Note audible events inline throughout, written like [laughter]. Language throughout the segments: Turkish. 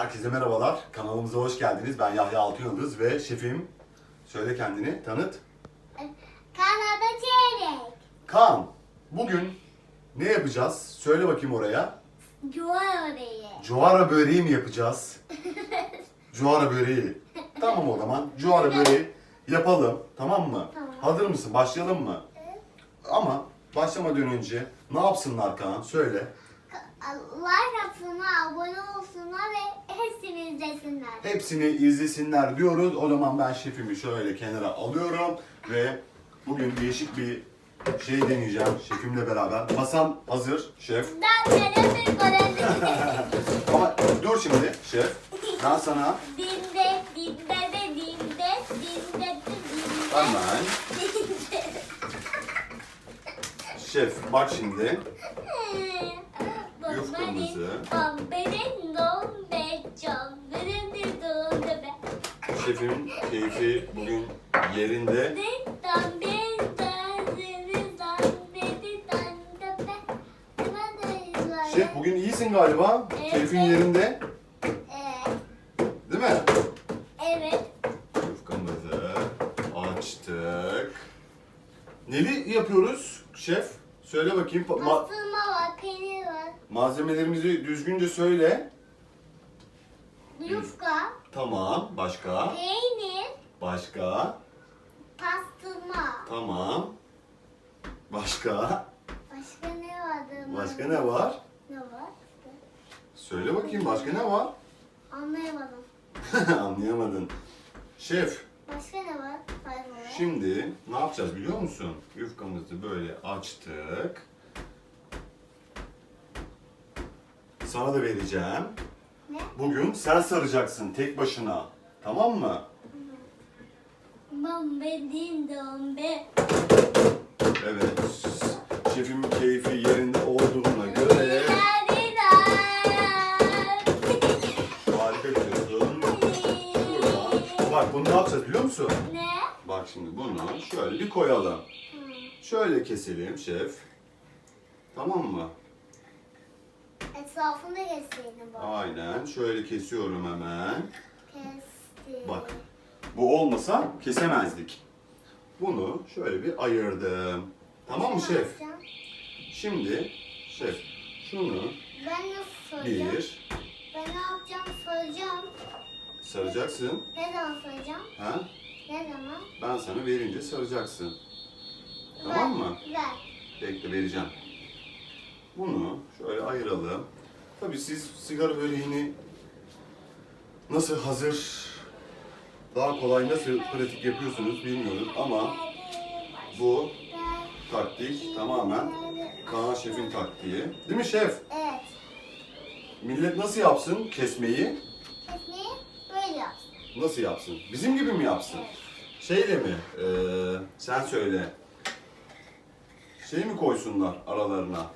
Herkese merhabalar. Kanalımıza hoş geldiniz. Ben Yahya Altınyıldız ve şefim. Söyle kendini, tanıt. Kanada çeyrek. Kaan, bugün ne yapacağız? Söyle bakayım oraya. Duvar orayı. Cuara böreği mi yapacağız? [laughs] Cuara böreği. Tamam o zaman. Cuara böreği yapalım. Tamam mı? Tamam. Hazır mısın? Başlayalım mı? Ama başlamadan önce ne yapsınlar Kaan? Söyle. Like yapsınlar, abone olsunlar ve hepsini izlesinler. Hepsini izlesinler diyoruz. O zaman ben şefimi şöyle kenara alıyorum ve bugün değişik bir şey deneyeceğim şefimle beraber. Masam hazır şef. Ben bir görelim. [laughs] Ama dur şimdi şef. Ben sana Dinde, dinde de dinde, dinde de dinde. hemen şef bak şimdi Yufkamızı. Benim dombe can, benim de dombe. şefimin keyfi bugün yerinde. Diktan bir tanesini zannedi zannede. Ben de izlerim. Şef bugün iyisin galiba. Evet. Keyfin yerinde. Evet. Değil mi? Evet. Yufkamızı açtık. Neli yapıyoruz şef? Söyle bakayım. Var, peynir var, malzemelerimizi düzgünce söyle. yufka, Tamam. Başka? peynir, Başka? pastırma. Tamam. Başka? Başka ne vardı? Başka ne var? Ne var? Söyle bakayım başka ne var? Anlayamadım. [laughs] Anlayamadın. Şef, Başka ne var? Hayır, şimdi ne yapacağız biliyor musun? Yufkamızı böyle açtık. Sana da vereceğim. Ne? Bugün sen saracaksın tek başına. Tamam mı? Bombe din dombe. Evet. Şefimin keyfi yerinde olduğuna göre harika gidiyorsun. Buradan. Bak bunu ne yapacağız biliyor musun? Ne? Bak şimdi bunu şöyle bir koyalım. Şöyle keselim şef. Tamam mı? Etrafında geçseydim bu. Aynen. Şöyle kesiyorum hemen. Kesti. Bak. Bu olmasa kesemezdik. Bunu şöyle bir ayırdım. Tamam mı şef? yapacağım? Şimdi şef şunu Ben nasıl soracağım? bir Ben ne yapacağım soracağım. saracaksın. Ne zaman soracağım? Ha? Ne zaman? Ben sana verince saracaksın. Tamam mı? Ver. Bekle vereceğim. Bunu şöyle ayıralım. Tabii siz sigara böreğini nasıl hazır, daha kolay nasıl pratik yapıyorsunuz bilmiyorum ama bu taktik tamamen Kaan Şef'in taktiği. Değil mi şef? Evet. Millet nasıl yapsın kesmeyi? Kesmeyi böyle yapsın. Nasıl yapsın? Bizim gibi mi yapsın? Şeyle mi? Ee, sen söyle. Şey mi koysunlar aralarına?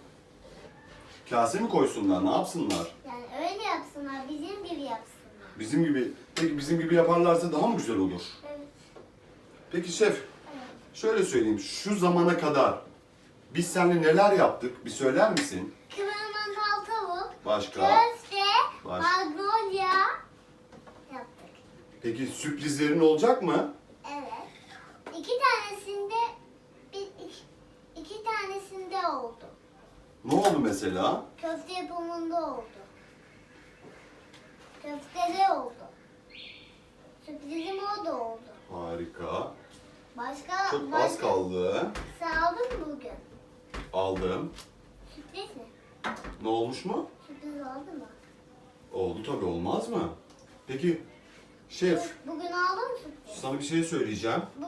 Kase mi koysunlar? Ne yapsınlar? Yani öyle yapsınlar, bizim gibi yapsınlar. Bizim gibi. Peki bizim gibi yaparlarsa daha mı güzel olur? Evet. Peki şef, şöyle söyleyeyim. Şu zamana kadar biz seninle neler yaptık? Bir söyler misin? Kıvırmantal tavuk, Başka? köfte, Baş- magnolia yaptık. Peki sürprizlerin olacak mı? Evet. İki tanesinde bir, iki, iki tanesinde oldu. Ne oldu mesela? Köfte yapımında oldu. Köftede oldu. Sürprizim o da oldu. Harika. Başka Çok başka- az kaldı. Sen aldın mı bugün? Aldım. Sürpriz mi? Ne olmuş mu? Sürpriz oldu mu? Oldu tabii olmaz mı? Peki şef Bugün aldın mı sürpriz? sana bir şey söyleyeceğim. Bu,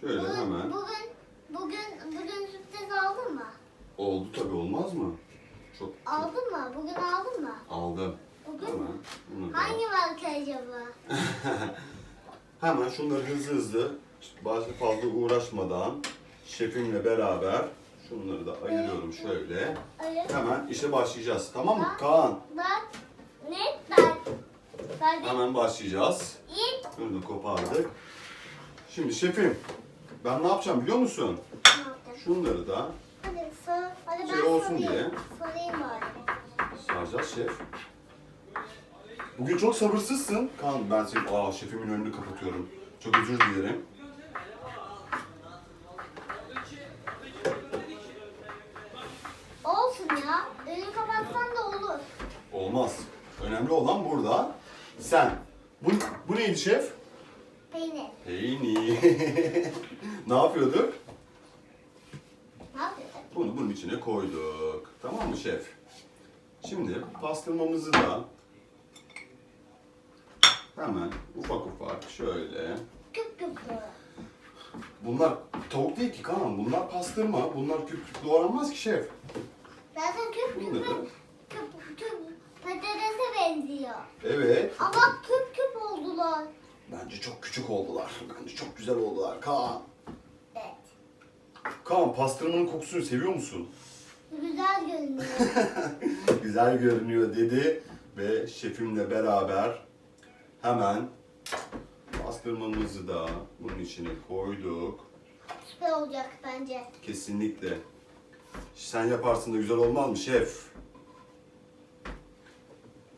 Şöyle bugün, hemen. Bugün, bugün, bugün sürpriz aldın mı? Oldu tabii olmaz mı? Çok Aldın mı? Bugün aldın mı? aldım. Bugün Hemen. mü? Bunu da- Hangi marka acaba? [laughs] Hemen şunları hızlı hızlı bazı fazla uğraşmadan şefimle beraber şunları da ayırıyorum şöyle. Öyle. Hemen işe başlayacağız. Tamam mı? Kaan Bak. Ne? Ben. Ben de hemen başlayacağız. ilk Bunu da kopardık. Şimdi şefim ben ne yapacağım biliyor musun? ne yaptım? Şunları da Hadi ben Şey olsun sorayım. diye. Sorayım bari. saracağız şef. Bugün çok sabırsızsın. Kaan ben senin aa şefimin önünü kapatıyorum. Çok özür dilerim. Olsun ya. Önünü kapatsan da olur. Olmaz. Önemli olan burada. Sen. Bu, bu neydi şef? Peynir. Peynir. ne yapıyorduk? Ne yapıyorsun? Bunu bunun içine koyduk. Tamam mı şef? Şimdi pastırmamızı da hemen ufak ufak şöyle. Küp küp doğra. Bunlar tavuk değil ki Kaan. Bunlar pastırma. Bunlar küp küp doğranmaz ki şef. Zaten küp küp Bunları. küp küp patatese benziyor. Evet. Ama küp küp oldular. Bence çok küçük oldular. [laughs] Bence çok güzel oldular. Kaan. Evet. Kaan pastırmanın kokusunu seviyor musun? Güzel görünüyor. [laughs] güzel görünüyor dedi ve şefimle beraber hemen pastırmamızı da bunun içine koyduk. Süper olacak bence. Kesinlikle. Sen yaparsın da güzel olmaz mı şef?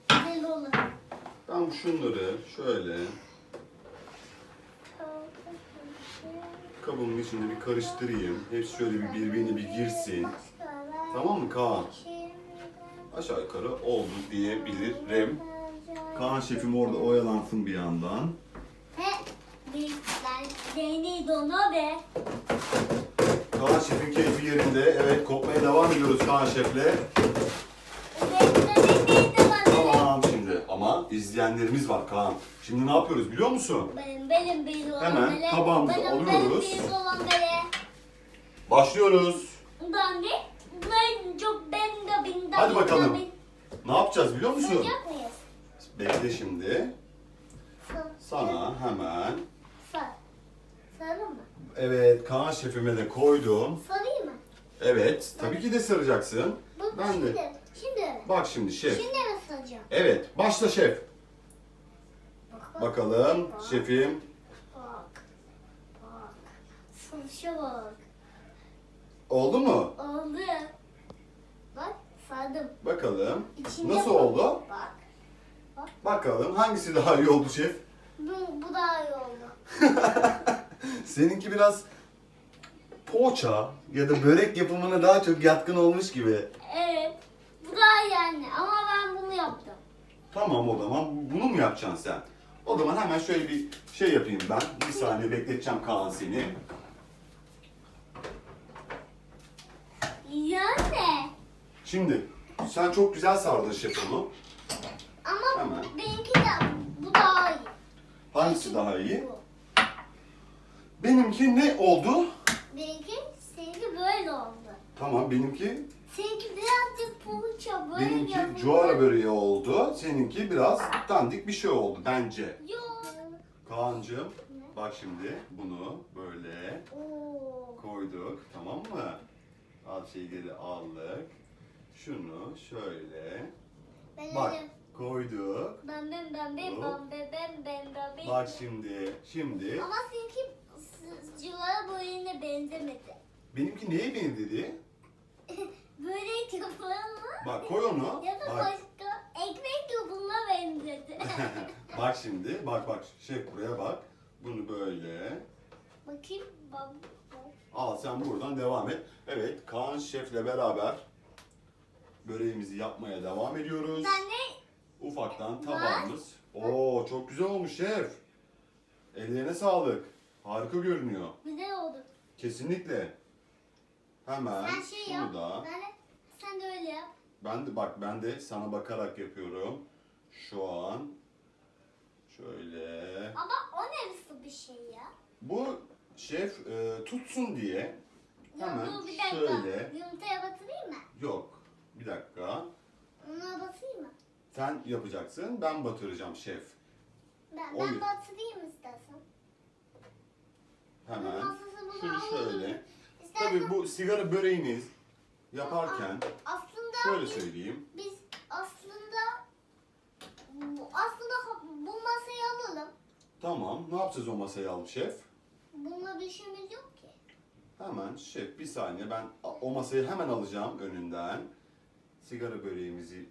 Güzel olur. Ben şunları şöyle kabımın içinde bir karıştırayım. Hepsi şöyle bir birbirine bir girsin. Tamam mı Kaan? Aşağı yukarı oldu diyebilirim. Kaan şefim orada oyalansın bir yandan. He, büyükler deneydi ona be. Kaan şefin keyfi yerinde. Evet kopmaya devam ediyoruz Kaan şefle. Bana. Tamam şimdi ama izleyenlerimiz var Kaan. Şimdi ne yapıyoruz biliyor musun? Benim benim olan Hemen tabağımızı alıyoruz. Benim büyük olan bele. Başlıyoruz. Ben Hadi bakalım. Ne yapacağız biliyor musun? Bekle şimdi. Sa- Sana hemen Sar. Sarı mı? evet Kaan şefime de koydum. Sarayım mı? Evet tabii ki de saracaksın. Bak Ben de. Şimdi öyle. Bak şimdi şef. Şimdi mi saracağım? Evet başla şef. Bak, bak. Bakalım Bak. şefim. Bak. Bak. Sarışa bak. Oldu mu? Oldu. Sardım. Bakalım. İçinde Nasıl bak. oldu? Bak. Bakalım hangisi daha iyi oldu şef? Bu, bu daha iyi oldu. [laughs] Seninki biraz poğaça ya da börek yapımına daha çok yatkın olmuş gibi. Evet. Bu daha iyi anne ama ben bunu yaptım. Tamam o zaman bunu mu yapacaksın sen? O zaman hemen şöyle bir şey yapayım ben. Bir saniye bekleteceğim Kaan seni. Yani. Şimdi sen çok güzel sardın şef onu. Ama Hemen. benimki de bu daha iyi. Hangisi daha iyi? Bu. Benimki ne oldu? Benimki seninki böyle oldu. Tamam benimki Seninki birazcık poğaça böyle benimki cuara böreği oldu. Seninki biraz dandik bir şey oldu bence. Yok. Kaan'cığım bak şimdi bunu böyle Oo. koyduk tamam mı? Al şeyleri aldık. Şunu şöyle Ben bak öyle- koyduk. Ben ben ben ben ben ben ben ben ben ben. Bak şimdi şimdi Ama seninki s- civara boyuna benzemedi. benimki neye benzedi? [laughs] Börek yapılır mı? Bak koy onu. [laughs] Ya da Bak. başka ekmek yapılma benzedi. [laughs] bak şimdi bak bak şef buraya bak. Bunu böyle Bakayım bak. al sen buradan devam et. Evet Kaan şefle beraber böreğimizi yapmaya devam ediyoruz. Sen ne? Ufaktan tabağımız. Oo çok güzel olmuş şef. Ellerine sağlık. Harika görünüyor. Güzel oldu. Kesinlikle. Hemen Sen şey yap. da. Ben de, sen de öyle yap. Ben de bak ben de sana bakarak yapıyorum. Şu an şöyle. Ama o ne nasıl bir şey ya? Bu şef e, tutsun diye Ya hemen dur bir dakika. şöyle. Yumurtaya batırayım mı? Yok. Bir dakika. Ona batırayım mı? Sen yapacaksın. Ben batıracağım şef. Ben, Oy. ben batırayım istersen. Hemen. Şunu şöyle. İstersen Tabii bu sigara böreğiniz yaparken aslında şöyle biz, söyleyeyim. biz aslında aslında bu masayı alalım. Tamam. Ne yapacağız o masayı alıp şef? Bununla bir işimiz yok ki. Hemen şef bir saniye ben o masayı hemen alacağım önünden. Sigara böreğimizi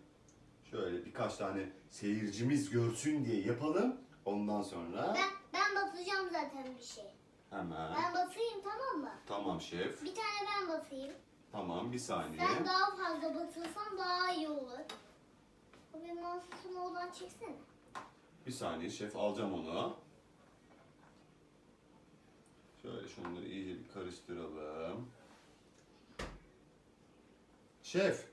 Şöyle birkaç tane seyircimiz görsün diye yapalım. Ondan sonra Ben, ben batıracağım zaten bir şey. hemen. Ben batayım tamam mı? Tamam şef. Bir tane ben batayım. Tamam bir saniye. Sen daha fazla batırsan daha iyi olur. O benim masasını oradan çeksene. Bir saniye şef alacağım onu. Şöyle şunları iyice bir karıştıralım. Şef?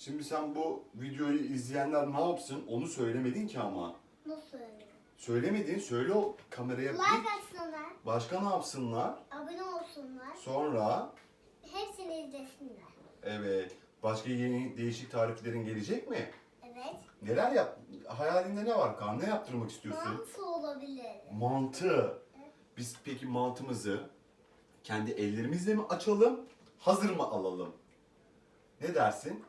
Şimdi sen bu videoyu izleyenler ne yapsın onu söylemedin ki ama. Nasıl söyleyeyim? Söylemedin, söyle o kameraya. Like Bir- atsınlar, Başka ne yapsınlar? abone olsunlar, Sonra, hepsini izlesinler. evet, başka yeni değişik tariflerin gelecek mi? Evet. Neler yap? Hayalinde ne var Kaan? Ne yaptırmak istiyorsun? Mantı olabilir. Mantı. Biz peki mantımızı kendi ellerimizle mi açalım, hazır mı alalım? Ne dersin?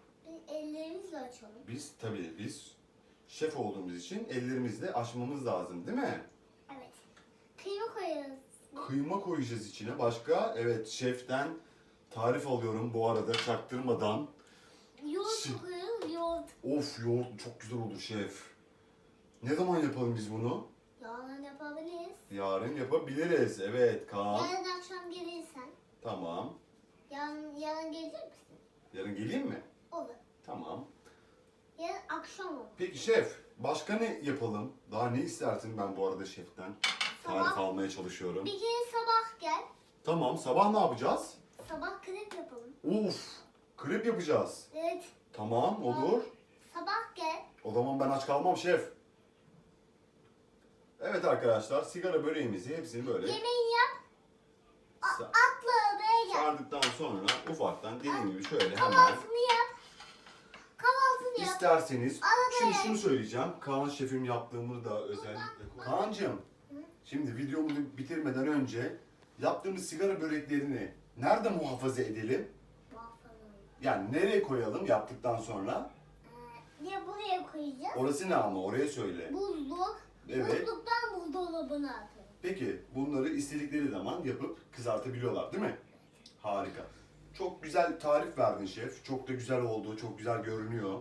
Bir ellerimizle açalım. Biz tabii biz şef olduğumuz için ellerimizle açmamız lazım değil mi? Evet. Kıyma koyarız. Kıyma koyacağız içine. Başka evet şeften tarif alıyorum bu arada çaktırmadan. Yoğurt Şi- koyarız, yoğurt. Of yoğurt çok güzel olur şef. Ne zaman yapalım biz bunu? Yarın yapabiliriz. Yarın yapabiliriz. Evet Kaan. Yarın akşam gelirsen. Tamam. Yarın, yarın gelecek misin? Yarın geleyim mi? Olur. Tamam. Yarın akşam olur. Peki şef, başka ne yapalım? Daha ne istersin ben bu arada şeften? Tarif Sabah. almaya çalışıyorum. Bir kere sabah gel. Tamam, sabah ne yapacağız? Sabah krep yapalım. Uf, krep yapacağız. Evet. Tamam, olur. Sabah gel. O zaman ben aç kalmam şef. Evet arkadaşlar, sigara böreğimizi hepsini böyle Yemeğini yap. sa- Atla odaya gel. sardıktan sonra ufaktan dediğim gibi şöyle hemen Kahvaltını yap. İsterseniz, şimdi şunu söyleyeceğim. Kaan şefim yaptığımı da özellikle... Kaan'cığım, şimdi videomu bitirmeden önce yaptığımız sigara böreklerini nerede muhafaza edelim? Yani nereye koyalım yaptıktan sonra? Ee, ya buraya koyacağız. Orası ne ama oraya söyle. Buzluk. Evet. Buzluktan buzdolabına atalım. Peki bunları istedikleri zaman yapıp kızartabiliyorlar değil mi? Harika. Çok güzel tarif verdin şef. Çok da güzel oldu. Çok güzel görünüyor.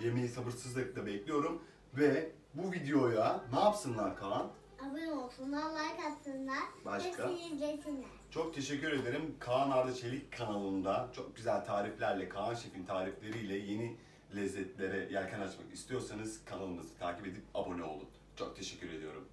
Yemeği sabırsızlıkla bekliyorum. Ve bu videoya ne yapsınlar Kaan? Abone olsunlar, like atsınlar. Başka? Hepsini izlesinler. Çok teşekkür ederim. Kaan Arda Çelik kanalında çok güzel tariflerle, Kaan Şef'in tarifleriyle yeni lezzetlere yelken açmak istiyorsanız kanalımızı takip edip abone olun. Çok teşekkür ediyorum.